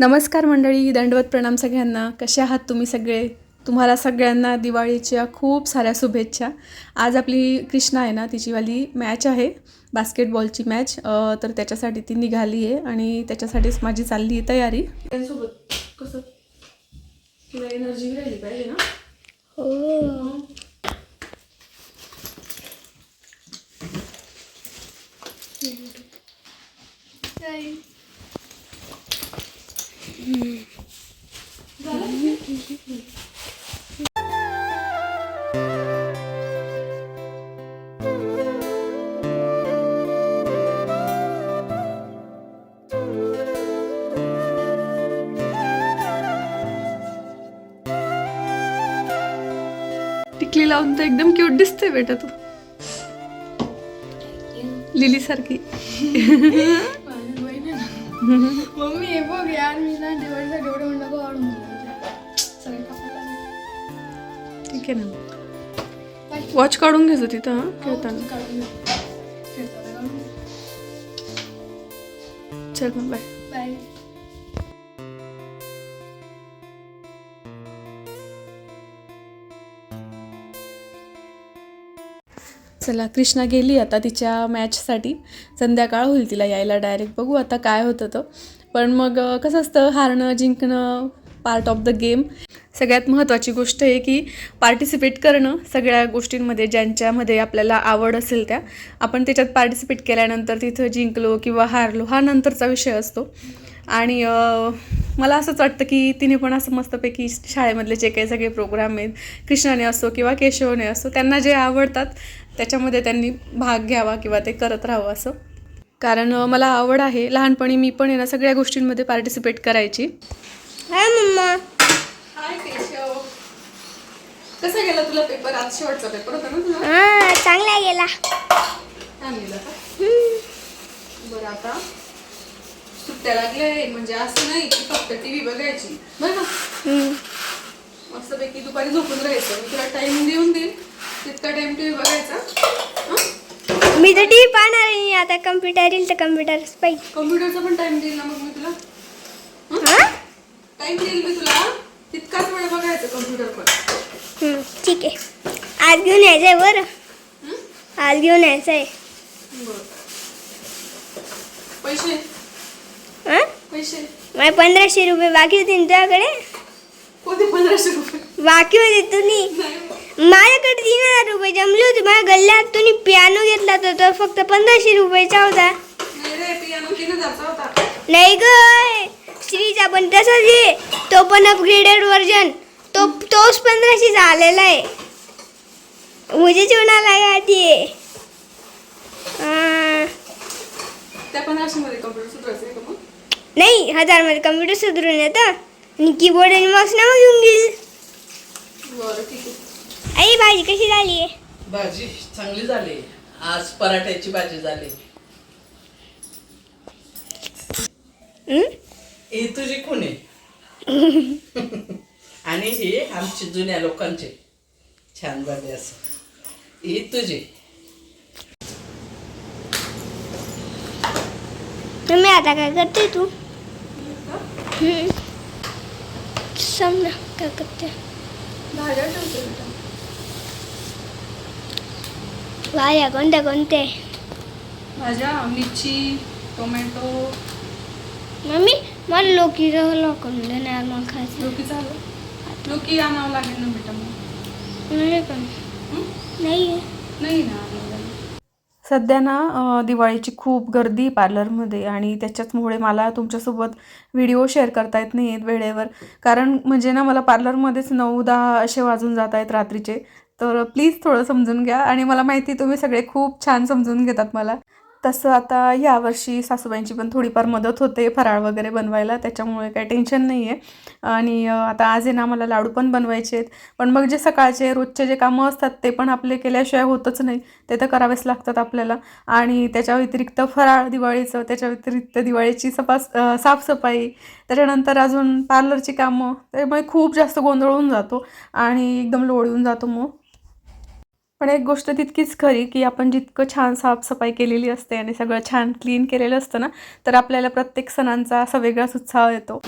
नमस्कार मंडळी दंडवत प्रणाम सगळ्यांना. कसे आहात तुम्ही सगळे? तुम्हाला सगळ्यांना दिवाळीच्या खूप साऱ्या शुभेच्छा. आज आपली कृष्णा आहे ना तिचीवाली मॅच आहे बास्केटबॉलची मॅच अ, तर त्याच्यासाठी ती निघाली आहे आणि त्याच्यासाठीच माझी चालली आहे तयारी. त्यासोबत कसं? तुला एनर्जी राहिली पाहिजे ना? हो. टिकली लावून तर एकदम क्यूट दिसते बेटा तू. लिली सारखी मम्मी हे बघ यार मी ना दिवाळीसाठी एवढं म्हणलं बघ आवडून सगळे ठीक आहे ना. वॉच काढून घ्यायचो तिथं हं, खेळताना काढून चल मग बाय चला कृष्णा गेली आता तिच्या मॅचसाठी संध्याकाळ होईल तिला यायला डायरेक्ट बघू आता काय होतं तर पण मग कसं असतं हारणं जिंकणं पार्ट ऑफ द गेम सगळ्यात महत्त्वाची गोष्ट आहे की पार्टिसिपेट करणं सगळ्या गोष्टींमध्ये ज्यांच्यामध्ये आपल्याला आवड असेल त्या आपण त्याच्यात पार्टिसिपेट केल्यानंतर तिथं जिंकलो किंवा हारलो हा नंतरचा विषय असतो. आणि मला असंच वाटतं की तिने पण असं मस्तपैकी शाळेमधले जे काही सगळे प्रोग्राम आहेत कृष्णाने असो किंवा केशवने असो त्यांना जे आवडतात त्याच्यामध्ये त्यांनी भाग घ्यावा किंवा ते करत राहावं असं. कारण मला आवड आहे. लहानपणी मी पण आहे ना सगळ्या गोष्टींमध्ये पार्टिसिपेट करायची. Hi mamma. हाय केशव. कसा गेला तुला पेपर आज शेवटचा पेपर होता ना तुला हा चांगला गेला. छान गेला का? बरं आता सुट्ट्या लागल्या म्हणजे असं नाही की फक्त टी व्ही बघायची. बरं. मस्तपैकी दुपारी झोपून राहायचं. मी तुला टाइम देऊन देईल तितका टाइम टी व्ही बघायचा? मी तर टी व्ही पाहणार आहे. आता कम्प्युटर येईल तर कम्प्युटरच पाहिजे कम्प्युटरचा पण टाइम देईल ना मग मी तुला? हा? टाइम देईल मी तुला. तितकाच वेळ बघायचं कम्प्युटर पण. ठीक आहे. आज घेऊन यायचं आहे बरं. हं? आज घेऊन यायचं आहे पैसे? हा? पैसे? माझे पंधराशे रुपये बाकी होते तुझ्याकडे? कोणते पंधराशे रुपये? बाकी होते तुम्ही. माझ्याकडे तीन हजार रुपये जमले होते. माझ्या गल्ल्यात तुम्ही पियानो घेतला तर फक्त पंधराशे रुपयाचा होता. नाही रे पियानो तीन हजारचा होता. नाही ग. श्रीचा पण तसाच आहे. तो पण अपग्रेडेड वर्जन तो तोच पंधराशेचा आलेला आहे. मुझे चुनाला गाठी आहे आ, त्या पंधराशे मध्ये कम्प्युटर सुधारायचं आहे का मग? नाही हजारमध्ये कम्प्युटर सुधरून येतं. आणि कीबोर्ड आणि माऊस नाव घेऊन घेईल बरं ठीक आहे. आई भाजी कशी झाली? आहे भाजी चांगली झाली. आज पराठ्याची भाजी झाली. ही? तुझी खून आहे. आणि हे आमची जुन्या लोकांचे. छान झाले असं. ही तुझी. तुम्ही आता काय करते तू. सांग ना काय करते भाज्या कोणत्या कोणत्या भाज्या मिरची टोमॅटो मम्मी मला लोकीचं लोकं देणार मग खायचं लोकी झालं लोकी आणावं लागेल ना बेटा मग नाही पण? नाही नाही ना सध्या ना दिवाळीची खूप गर्दी पार्लरमध्ये आणि त्याच्याचमुळे मला तुमच्यासोबत व्हिडिओ शेअर करता येत नाही आहेत वेळेवर. कारण म्हणजे ना मला पार्लरमध्येच नऊ दहा असे वाजून जात आहेत रात्रीचे. तर प्लीज थोडं समजून घ्या आणि मला माहिती तुम्ही सगळे खूप छान समजून घेतात मला. तसं आता यावर्षी सासूबाईंची पण थोडीफार मदत होते फराळ वगैरे बनवायला त्याच्यामुळे काही टेन्शन नाही आहे आणि आता आज आहे ना मला लाडू पण बनवायचे आहेत. पण मग जे सकाळचे रोजचे जे कामं असतात ते पण आपले केल्याशिवाय होतच नाही. ते तर करावेच लागतात आपल्याला. आणि त्याच्या व्यतिरिक्त फराळ दिवाळीचं त्याच्या व्यतिरिक्त दिवाळीची सपास साफसफाई त्याच्यानंतर अजून पार्लरची कामं त्यामुळे खूप जास्त गोंधळ होऊन जातो. आणि एकदम लोळ येऊन जातो मग. पण एक गोष्ट तितकीच खरी की आपण जितकं छान साफसफाई केलेली असते आणि सगळं छान क्लीन केलेलं असतं ना तर आपल्याला प्रत्येक सणांचा असा वेगळाच उत्साह येतो.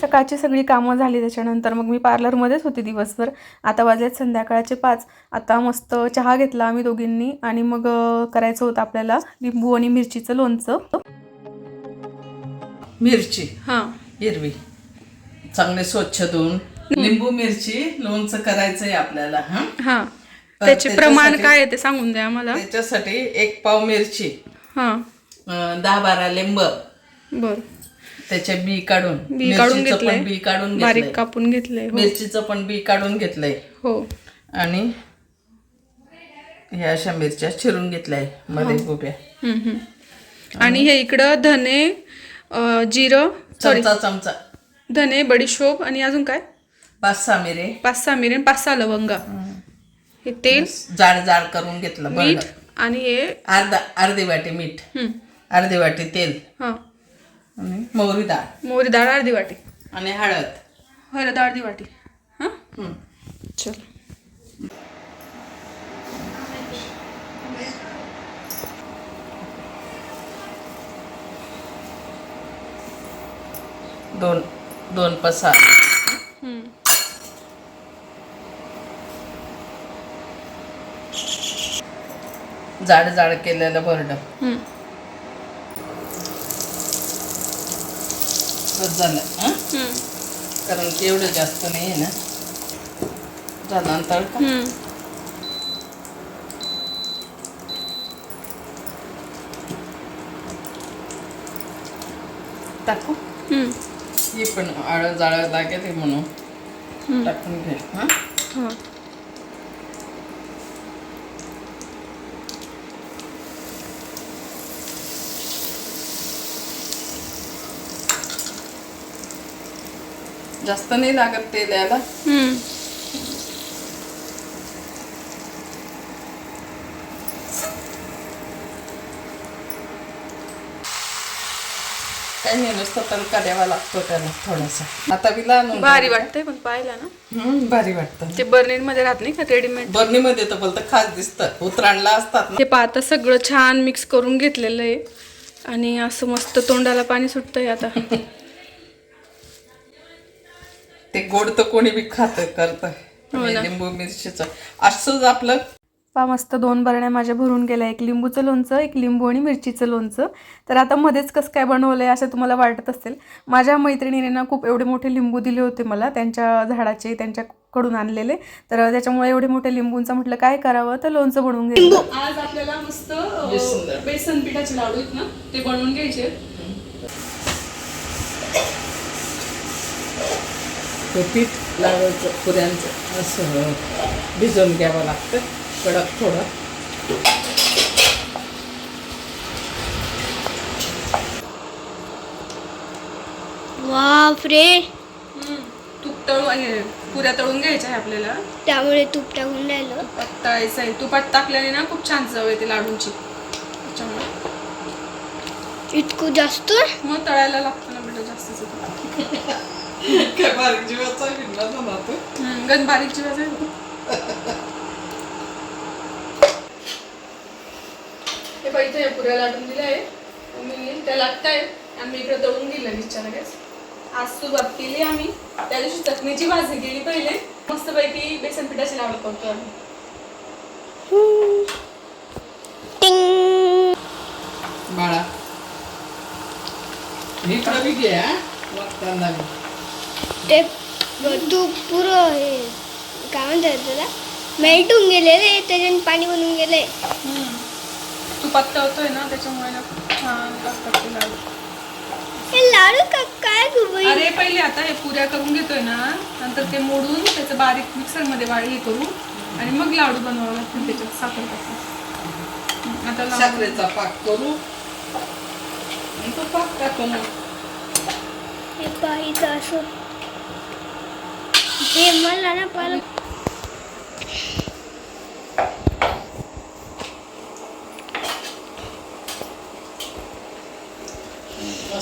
सकाळची सगळी कामं झाली त्याच्यानंतर मग मी पार्लरमध्येच होती दिवसभर. आता वाजलेत संध्याकाळचे पाच. आता मस्त चहा घेतला आम्ही दोघींनी आणि मग करायचं होतं आपल्याला लिंबू आणि मिरचीचं लोणचं. मिरची. हां. हिरवी. चांगले स्वच्छ धुवून. लिंबू मिरची लोणचं करायचंय आपल्याला हा? हां. त्याचे प्रमाण काय आहे ते सांगून द्या आम्हाला. त्याच्यासाठी एक पाव मिरची हां. दहा बारा लिंब. बरं. त्याचे बी काढून बी काढून मिरचीचं घेतलंय. पण बी काढून बारीक घेतलंय. कापून घेतलंय हो. मिरचीचं पण बी काढून घेतलंय. हो. आणि ह्या अशा मिरच्या चिरून घेतल्यायमध्ये उभ्या. हम्म, हम्म. आणि हे इकडं धने जिरं सॉरी चमचा चमचा. धने बडीशोप आणि अजून काय? पाच सहा मिरे. पाच सहा मिरे आणि पाच सहा लवंगा. हे तेल जाड जाड करून घेतलं मीठ बरं आणि हे अर्धा अर्धी वाटी मीठ. हम्म, अर्धी वाटी तेल. हां. आणि मोहरी डाळ. मोहरी डाळ अर्धी वाटी. आणि हळद. हळद अर्धी वाटी. हां? हं. चल. दोन दोन पसार. जाड जाड केलेलं. बस झालं हं? कारण की एवढं जास्त नाही आहे ना झालं अंतर का हम्म. टाकू ही पण आळं जाळं लागेल म्हणून. टाकून घे हां? हां. जास्त नाही लागत तेल याला हम्म. काही नाही नुसतं तडका द्यावा लागतो त्याला थोडासा. आता बी लहान भारी. वाटतंय पण पाहिला ना. हं, भारी वाटतं. ते बर्नीरमध्ये राहत नाही का रेडीमेड बर्नीमध्ये तर बोलतं खास दिसतं. उतराणला असतात ना. हे पाहता सगळं छान मिक्स करून घेतलेलं आहे. आणि असं मस्त तोंडाला पाणी सुटतंय आता. ते गोड तर कोणी बी खात करत. हो ना. लिंबू मिरचीचं. असंच आपलं पा मस्त दोन बरण्या माझ्या भरून गेल्या. एक लिंबूचं लोणचं एक लिंबू आणि मिरचीचं लोणचं. तर आता मध्येच कसं काय बनवलं आहे असं तुम्हाला वाटत असेल. माझ्या मैत्रिणीने ना खूप एवढे मोठे लिंबू दिले होते मला त्यांच्या झाडाचे त्यांच्याकडून आणलेले. तर त्याच्यामुळे एवढे मोठे लिंबूंचं म्हटलं काय करावं? तर लोणचं बनवून घ्यायचं आज आपल्याला मस्त बेसन. पिठाचे लाडू आहेत ना ते बनवून घ्यायचे. ते पीठ लावायचं पुऱ्यांचं असं भिजवून घ्यावं लागतं. कडक थोडं. बापरे. तूप तळू आणि पुऱ्या तळून घ्यायच्या आहे आपल्याला. त्यामुळे तूप टाकून राहिलं. तुपात तळायचं आहे. तुपात टाकल्याने ना खूप छान चव येते लाडूंची. त्याच्यामुळे. इतकं जास्त? मग तळायला लागतं ना बेटा जास्तच तूप. काय बारीक जीवाचा भिडला झाला तो हम्म, गण बारीक चिरायचं आहे पाहिजे या पुऱ्या लाटून दिल्या आहे. मी त्या लागत आहेत आम्ही इकडे तळून दिलं विचार लगेच. आज सुरुवात केली आम्ही. त्या दिवशी चटणीची भाजी केली पहिले. मस्तपैकी बेसन पिठाची लाडू करतो आम्ही. टिंग. बाळा हा? वागताना बी. ते पुरं हे काय म्हणतात त्याला? मेल्टून गेलेले त्याच्याने पाणी बनून गेले. तुपात तळतोय ना त्याच्यामुळे ना खूप छान लागतात ते लाडू हे लाडू का काय? अरे पहिले आता हे पुऱ्या करून घेतोय ना नंतर ते मोडून त्याचं बारीक मिक्सरमध्ये बारीक हे करू आणि मग लाडू बनवावं लागतील त्याच्यात साखर टाकून. आता साखरेचा पाक करू. आणि तो पाक टाकू मग. हे पाहिजे असं. हे मला ना पाल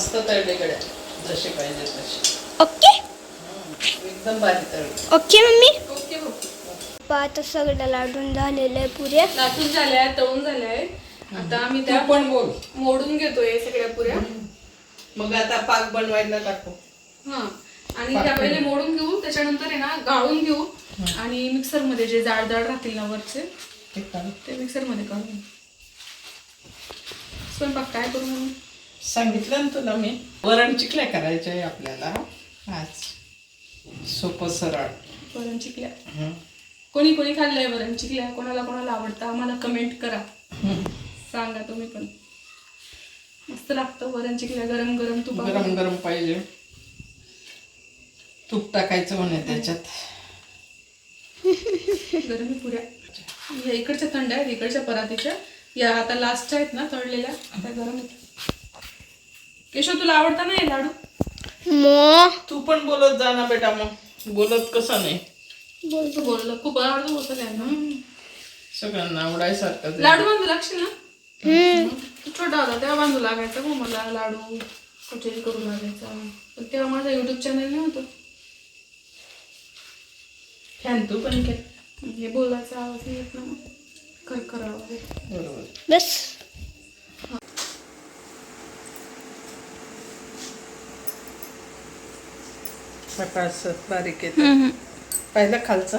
मस्त तळलेकडे जसे पाहिजे तसे. ओके? एकदम बारीक तळून ओके मम्मी? ओके आता सगळं लाडून झालेलं आहे पुऱ्या. लाटून झाल्या आहे तळून झाल्या. आता आम्ही त्या पण बोल मोडून घेतोय सगळ्या पुऱ्या. मग आता पाक बनवायला टाकू. हा. आणि त्या पहिले मोडून घेऊ त्याच्यानंतर आहे ना गाळून घेऊ. आणि मिक्सरमध्ये जे जाड जाड राहतील ना वरचे. ते मिक्सरमध्ये काढून स्वयंपाक काय करू म्हणून सांगितलं ना तुला मी. वरण चिकल्या करायचे आहे आपल्याला. आज. सोपं सरळ. वरण चिकल्या. कोणी कोणी खाल्लंय वरण चिकल्या कोणाला कोणाला आवडतं? आम्हाला कमेंट करा. सांगा तुम्ही पण. मस्त लागतं वरण चिकल्या गरम गरम तुपा गरम गरम पाहिजे. तूप टाकायचं म्हणे त्याच्यात. गरम पुऱ्या. या इकडच्या थंड आहेत इकडच्या परातीच्या. या आता लास्टच्या आहेत ना तळलेल्या. आता गरम आहेत केशव तुला आवडतं ना हे लाडू? मो. तू पण बोलत जा ना बेटा मग. बोलत कसं नाही. बोलतो. बोललं खूप आवडतं बोलतो त्यांना. सगळ्यांना आवडायसारखं ते. लाडू बांधू लागशील ना? तू छोटा होता तेव्हा बांधू लागायचा मग मला लाडू. कचोरी करू लागायचा पण तेव्हा माझा युट्यूब चॅनल नव्हतं. फॅन तू पण घे हे बोलायचा आवाज नाही. येत ना मग येतो. बरोबर बस. सकाळचं बारीक येतं. पाहिलं खालचं?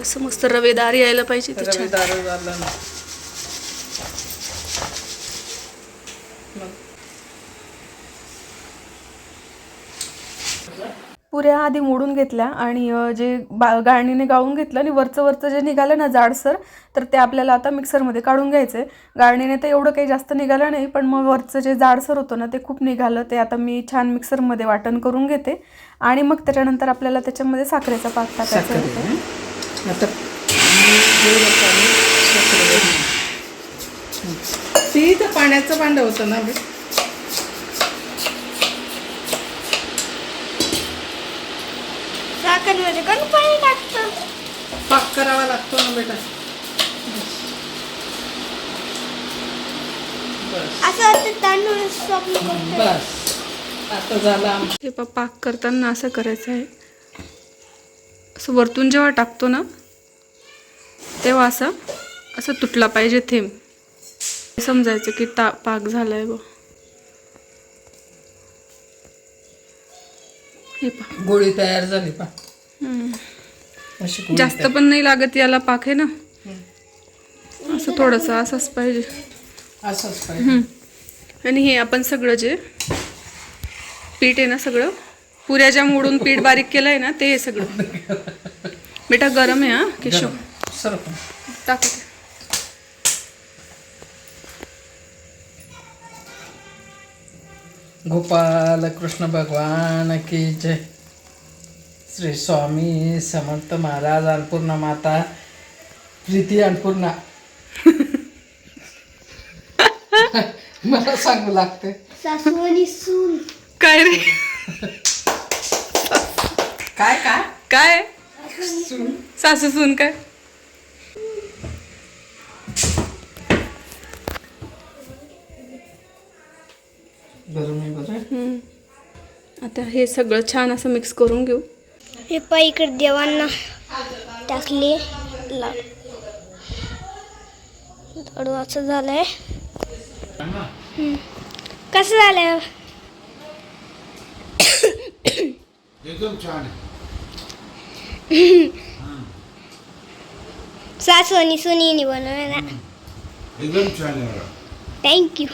असं मस्त रवेदार यायला पाहिजे. रवेदार झालं ना. पुऱ्या आधी मोडून घेतल्या आणि जे बा गाळणीने गाळून घेतलं आणि वरचं वरचं जे निघालं ना जाडसर तर ते आपल्याला आता मिक्सरमध्ये काढून घ्यायचं आहे गाळणीने तर एवढं काही जास्त निघालं नाही पण मग वरचं जे जाडसर होतं ना ते खूप निघालं. ते आता मी छान मिक्सरमध्ये वाटण करून घेते. आणि मग त्याच्यानंतर आपल्याला त्याच्यामध्ये साखरेचा पाक टाकायचा आहे. हं. पाण्याचं भांडं होतं ना साखरमध्ये कोण पाणी टाकतं. पाक करावा लागतो ना बेटा. बस. आता झाला हे पाक करताना असं करायचं आहे. असं वरतून जेव्हा टाकतो ना तेव्हा असं असं तुटला पाहिजे थेंब. समजायचं की ता पाक झालाय बा हे पा. गोळी तयार झाली पा. जास्त पण नाही लागत याला पाक आहे ना? असं थोडंसं असंच पाहिजे. असंच पाहिजे. आणि हे आपण सगळं जे पीठ आहे ना सगळं पुऱ्या ज्या मोडून पीठ बारीक केलं आहे ना ते हे सगळं. बेटा गरम आहे हा केशव. टाकते गोपाल कृष्ण भगवान की जय. श्री स्वामी समर्थ महाराज अन्नपूर्णा माता प्रीती अन्नपूर्णा. मला सांगू लागते सासू आणि सून. काय रे? काय काय? काय? सासू सून काय? बरं मी बरं. आता हे सगळं छान असं मिक्स करून घेऊ. हे पाय इकडे देवांना टाकले. लाडू असं झालंय. हम्म. कसं झालंय एकदम छान आहे. सासू आणि सुनीने बनवला. एकदम छान आहे बघा. थँक्यू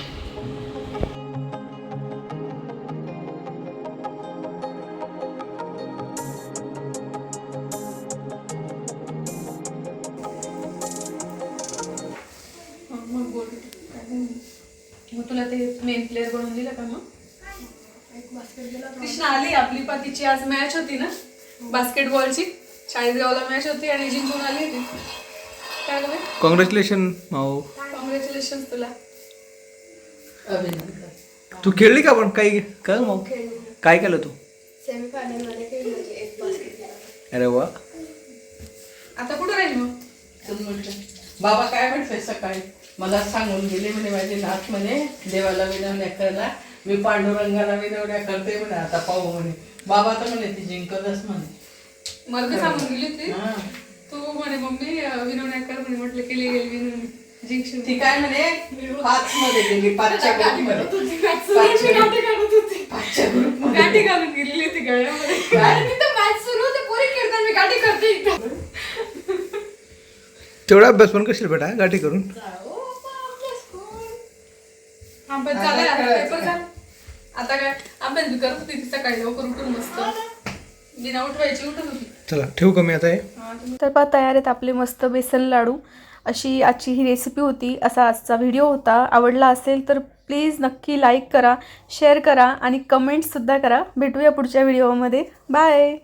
कृष्णा आली आपली पातीची आज मॅच होती ना? बास्केटबॉलची चाळीसगावला मॅच होती आणि जिंकून आली होती. काय कॉंग्रॅच्युलेशन माऊ कॉंग्रॅच्युलेशन तुला. तू खेळली का पण? काही काय मग काय केलं तू? सेमीफायनलमध्ये खेळली होती एक बास्केट अरे वा. आता कुठं राहील मग. बाबा काय म्हणते सकाळी? मला सांगून गेले म्हणे माझे नाथ म्हणे देवाला विनवण्या करायला मी पांडुरंगाला विनवण्या करते म्हणे आता पाहू म्हणे. बाबा तर म्हणे ती जिंकतच म्हणे. मला तर सांगून गेली होती. हा. तू म्हणे मम्मी विनवण्या कर म्हणे. म्हटलं केली गेली विनवणी. जिंकशील. ती काय म्हणे पाच मध्ये गेली पाचच्या ग्रुपमध्ये पाचच्या ग्रुपमध्ये गाठी घालून गेलेली होती गळ्यामध्ये. मॅच सुरू होते पोरी खेळतात मी गाठी करते इथं. तेवढा अभ्यास पण कशी बेटा गाठी करून? पेपर झाला. आता काय? अभ्यास बी करत होती ती सकाळी लवकर उठून मस्त. बिना उठवायची उठत होती. चला ठेवू का मी आता हे? तर पहा तयार आहेत आपले मस्त बेसन लाडू. अशी आजची ही रेसिपी होती असा आजचा व्हिडिओ होता. आवडला असेल तर प्लीज नक्की लाईक करा शेअर करा आणि कमेंट्ससुद्धा करा. भेटूया पुढच्या व्हिडिओमध्ये बाय